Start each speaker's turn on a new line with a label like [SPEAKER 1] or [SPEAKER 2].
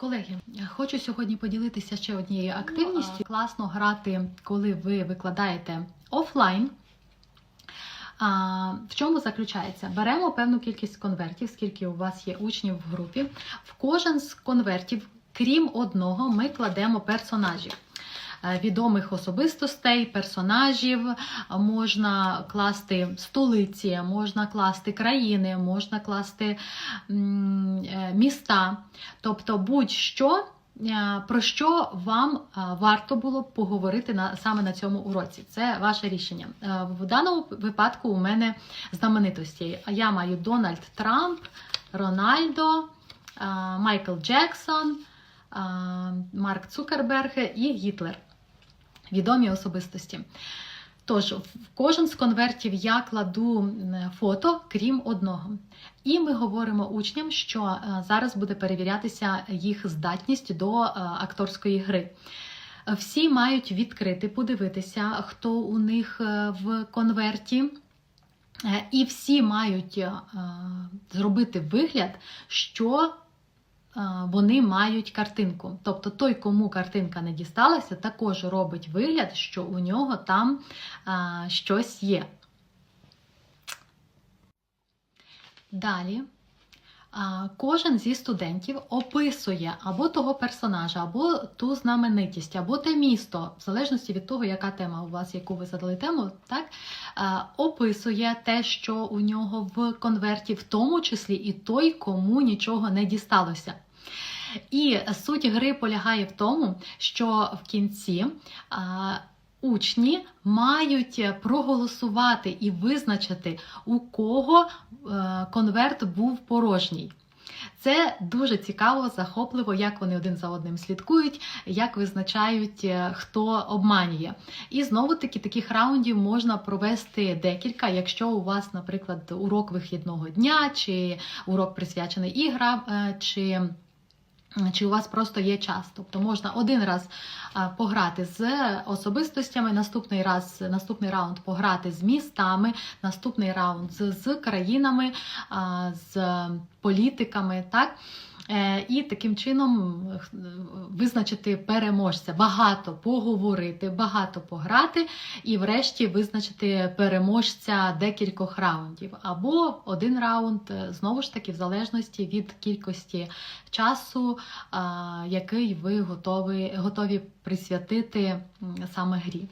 [SPEAKER 1] Колеги, хочу сьогодні поділитися ще однією активністю. Класно грати, коли ви викладаєте офлайн. А, в чому заключається? Беремо певну кількість конвертів, скільки у вас є учнів в групі. В кожен з конвертів, крім одного, ми кладемо персонажів. Е, Відомих особистостей, персонажів, можна класти столиці, можна класти країни, можна класти е, міста. Тобто будь-що, е, про що вам варто було б поговорити на, саме на цьому уроці. Це ваше рішення. В даному випадку у мене знаменитості. Я маю Дональд Трамп, Рональдо, Майкл Джексон, Марк Цукерберг і Гітлер. Відомі особистості. Тож, в кожен з конвертів я кладу фото, крім одного. І ми говоримо учням, що е, зараз буде перевірятися їх здатність до е, акторської гри. Всі мають відкрити, подивитися, хто у них е, в конверті. І всі мають зробити вигляд, що вони мають картинку. Тобто той, кому картинка не дісталася, також робить вигляд, що у нього там е, щось є. Далі. Кожен зі студентів описує або того персонажа, або ту знаменитість, або те місто, в залежності від того, яка тема у вас, яку ви задали тему, так описує те, що у нього в конверті, в тому числі і той, кому нічого не дісталося. І суть гри полягає в тому, що в кінці учні мають проголосувати і визначити, у кого е, конверт був порожній. Це дуже цікаво, захопливо, як вони один за одним слідкують, як визначають, е, хто обманює. І знову таки таких раундів можна провести декілька, якщо у вас, наприклад, урок вихідного дня, чи урок присвячений іграм, е, чи чи у вас просто є час. Тобто можна один раз пограти з особистостями, наступний раз, наступний раунд пограти з містами, наступний раунд з, з країнами, з політиками. так? Е, І таким чином е, визначити переможця, багато поговорити, багато пограти, і врешті визначити переможця декількох раундів. Або один раунд, е, знову ж таки, в залежності від кількості часу, який ви готові, готові присвятити саме грі.